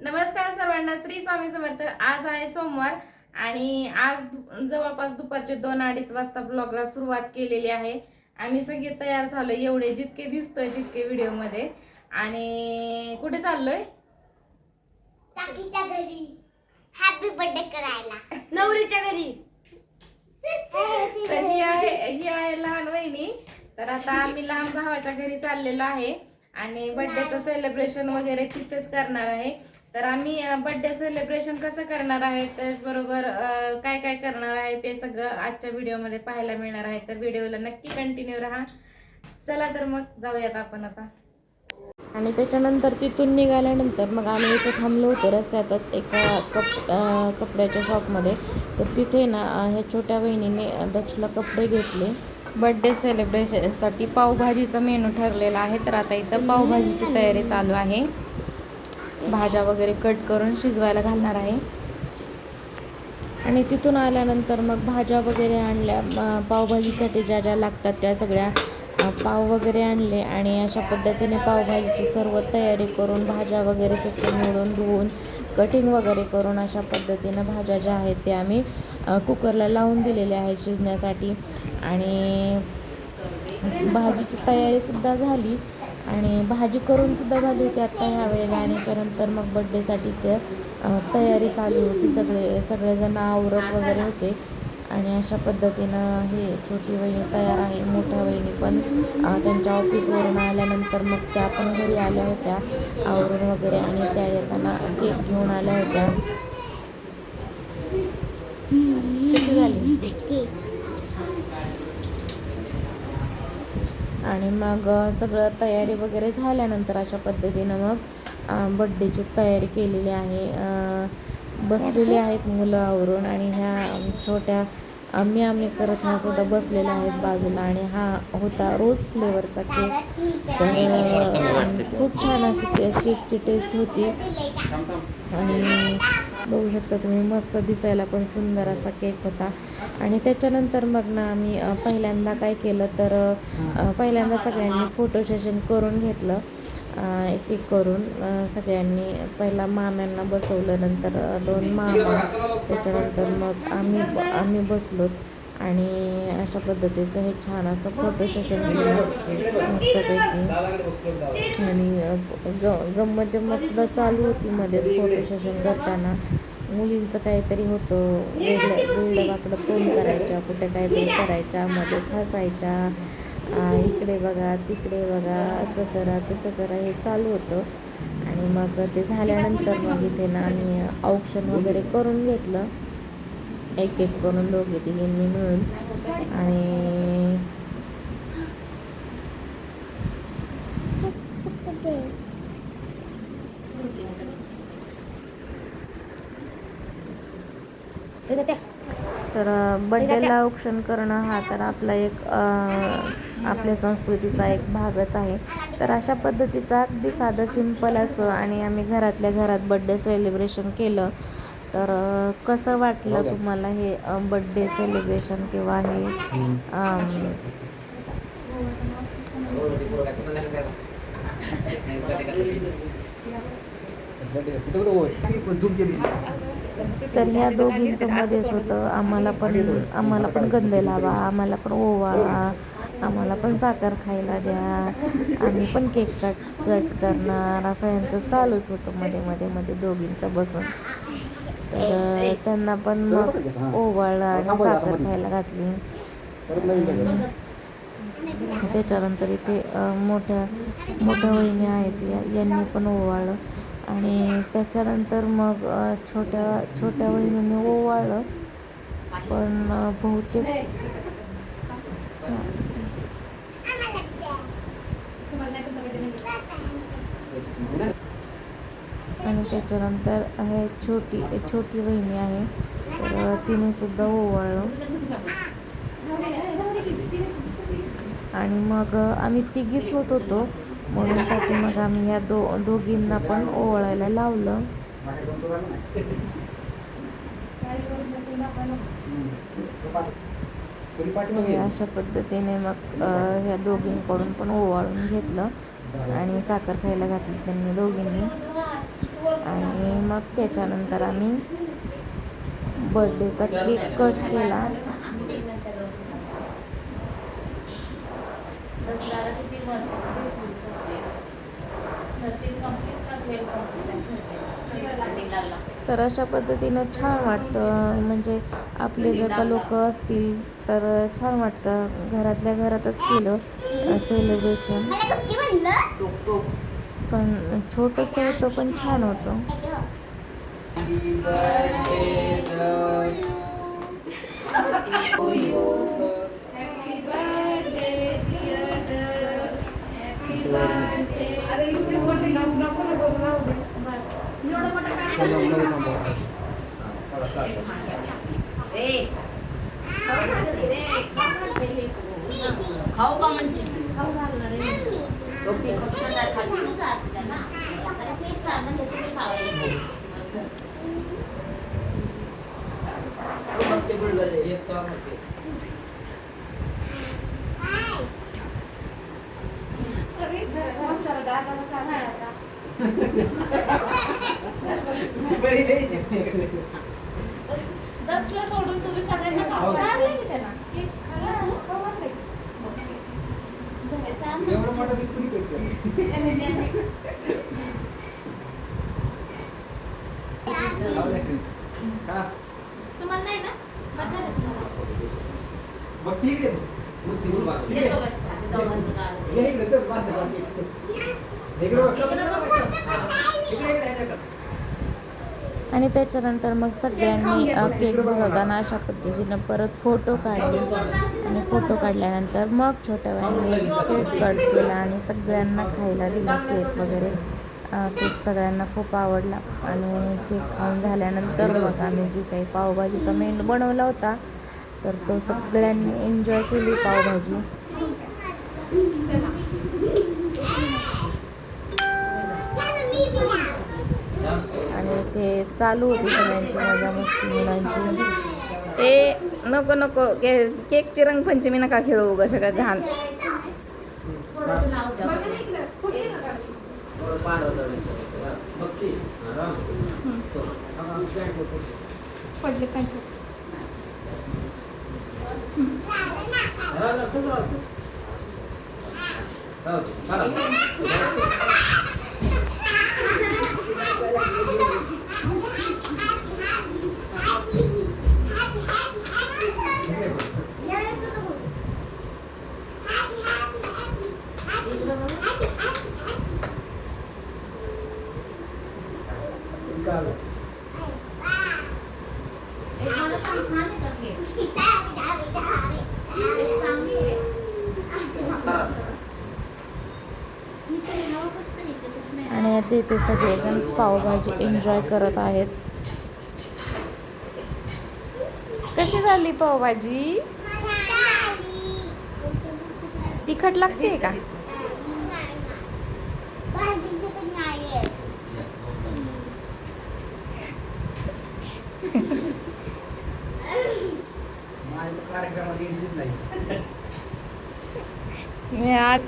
नमस्कार सर्वांना श्री स्वामी समर्थ. आज आहे सोमवार आणि आज जवळपास दुपारचे दोन अडीच वाजता ब्लॉगला सुरुवात केलेली आहे. आम्ही सगळे तयार झालो एवढे जितके दिसतोय तितके व्हिडिओमध्ये. आणि कुठे चाललोय? काकीच्या घरी. हॅपी बर्थडे करायला. नवरीच्या घरी. तर ही आहे ही आहे लहान वहिनी. तर आता आम्ही लहान भावाच्या घरी चाललेलो आहे आणि बर्थडेचं सेलिब्रेशन वगैरे तिथेच करणार आहे. तर आम्ही बर्थडे सेलिब्रेशन कसं करणार आहे? त्याचबरोबर काय काय करणार आहे? ते सगळं आजच्या व्हिडिओमध्ये पाहायला मिळणार आहे. तर व्हिडिओला नक्की कंटिन्यू राहा. चला तर मग जाऊयात आपण आता. आणि त्याच्यानंतर तिथून निघाल्यानंतर मग आम्ही इथे थांबलो होतो रस्त्यातच एका कप कपड्याच्या शॉपमध्ये तर तिथे ना ह्या छोट्या बहिणीने दक्षला कपडे घेतले. बर्थडे सेलिब्रेशनसाठी पावभाजीचा मेनू ठरलेला आहे. तर आता इथं पावभाजीची तयारी चालू आहे. भाज्या वगैरे कट करून शिजवायला घालणार आहे. आणि तिथून आल्यानंतर मग भाज्या वगैरे आणल्या पावभाजीसाठी ज्या ज्या लागतात त्या सगळ्या पाव वगैरे आणले आणि अशा पद्धतीने पावभाजीची सर्व तयारी करून भाज्या वगैरे स्वच्छ निवडून धुवून कटिंग वगैरे करून अशा पद्धतीनं भाज्या ज्या आहेत त्या आम्ही कुकरला लावून दिलेल्या आहेत शिजण्यासाठी. आणि भाजीची तयारीसुद्धा झाली. आणि भाजी करून सुद्धा झाली होती आत्ता ह्या वेळेला आणि त्याच्यानंतर मग बड्डेसाठी ते तयारी चालू होती सगळे सगळेजण आवरत वगैरे होते. आणि अशा पद्धतीनं हे छोटी वहिनी तयार आहे मोठ्या वहिनी पण त्यांच्या ऑफिसवरून आल्यानंतर मग त्या पण घरी आल्या होत्या आवरून वगैरे आणि त्या येताना केक घेऊन आल्या होत्या. कशी झाली? आणि मग सगळं तयारी वगैरे झाल्यानंतर अशा पद्धतीनं मग बड्डेची तयारी केलेली आहे. बसलेले आहेत मुलं आवरून आणि ह्या छोट्या आम्ही आम्ही करत ह्या सुद्धा बसलेल्या आहेत बाजूला आणि हा होता रोज फ्लेवरचा केक. तर खूप छान अशी केकची टेस्ट होती. आणि बघू शकता तुम्ही मस्त दिसायला पण सुंदर असा केक होता. आणि त्याच्यानंतर मग ना आम्ही पहिल्यांदा काय केलं तर पहिल्यांदा सगळ्यांनी फोटो सेशन करून घेतलं. एक एक करून सगळ्यांनी पहिला माम्यांना बसवलं नंतर दोन मामा. त्याच्यानंतर मग आम्ही आम्ही बसलो. आणि अशा पद्धतीचं हे छान असं फोटो सेशन केलं मस्तपैकी. आणि ग गंमत जम्मतसुद्धा चालू होती मध्येच फोटो सेशन करताना. मुलींचं काहीतरी होतं. वेगळं वेगळं वाकडं करायच्या कुठे काहीतरी करायच्या मध्येच हसायच्या. इकडे बघा तिकडे बघा असं करा तसं करा हे चालू होतं. आणि मग ते झाल्यानंतर मग इथे ना आम्ही औक्षण वगैरे करून घेतलं. एक एक करून दोघे तिघींनी मिळून. आणि तर बड्डेला औक्षण करणं हा तर आपला एक आपल्या संस्कृतीचा एक भागच आहे. तर अशा पद्धतीचा अगदी साधं सिंपल असं आणि आम्ही घरातल्या घरात बड्डे सेलिब्रेशन केलं. तर कसं वाटलं तुम्हाला हे बड्डे सेलिब्रेशन किंवा हे तर ह्या दोघींचं मध्येच होतं. आम्हाला पण आम्हाला पण गंध लावा आम्हाला पण ओवाळा आम्हाला पण साखर खायला द्या. आम्ही पण केक कट कट करणार. असं यांचं चालूच होतं मध्ये मध्ये मध्ये दोघींचं बसून. तर त्यांना पण मग ओवाळलं आणि साखर खायला घातली. त्याच्यानंतर इथे मोठ्या मोठ्या वहिनी आहेत या यांनी पण ओवाळलं आणि त्याच्यानंतर मग छोट्या छोट्या वहिनींनी ओवाळलं पण बहुतेक आणि त्याच्यानंतर आहे छोटी छोटी वहिनी आहे. तर तिनेसुद्धा तिने सुद्धा ओवाळलं. आणि मग आम्ही तिघीच होत होतो. म्हणून साठी मग आम्ही ह्या दो दोघींना पण ओवाळायला लावलं. अशा पद्धतीने मग ह्या दोघींकडून पण ओवाळून घेतलं. आणि साखर खायला घातली त्यांनी दोघींनी. आणि मग त्याच्यानंतर आम्ही बर्थडेचा केक कट केला. तर अशा पद्धतीनं छान वाटतं. म्हणजे आपले जर का लोक असतील तर छान वाटतं. घरातल्या घरातच केलं. सेलिब्रेशन पण छोटंसं होतं पण छान होतं. खाऊ का म्हणते? गुलगुले. बरी लई दक्षला सोडून तुम्ही सगळ्यांना खाऊ चाललंय की त्याला केक खाल्ला तू खाऊ एवढं मोठं बिस्कुट भेटतं. खाऊ दे. खा. तुम्हाला नाही ना बस झालं तुम्हाला. बघ ठीक आहे मग तिकडून बांध. ये. इकडे चल, बांध, बांध इकडे. इकडे. इकडे. आणि त्याच्यानंतर मग सगळ्यांनी केक भरवताना अशा पद्धतीनं परत फोटो काढले आणि फोटो काढल्यानंतर मग छोट्या वेळाने केक कट केला आणि सगळ्यांना खायला दिला केक वगैरे केक सगळ्यांना खूप आवडला आणि केक खाऊन झाल्यानंतर मग आम्ही जी काही पावभाजीचा मेनू बनवला होता तर तो सगळ्यांनी एन्जॉय केली पावभाजी. आणि ते चालू होती सगळ्यांची मजा मस्ती मुलांची. ए नको नको के केकची रंगपंचमी नका खेळू उगा सगळं घाण. थोडं पडले पाहिजे हा, ना, तसं राहतं. राहू दे. चला. इकडे बघ. इकडे आलं. एक मला सांग, छान आहे का केक? एक चांगली आहे. हा. मी तर ह्यावर कसं काय येते? कुठं नाही. आणि ते ते सगळेजण पावभाजी एन्जॉय करत आहेत कशी झाली पावभाजी तिखट लागते का मी आज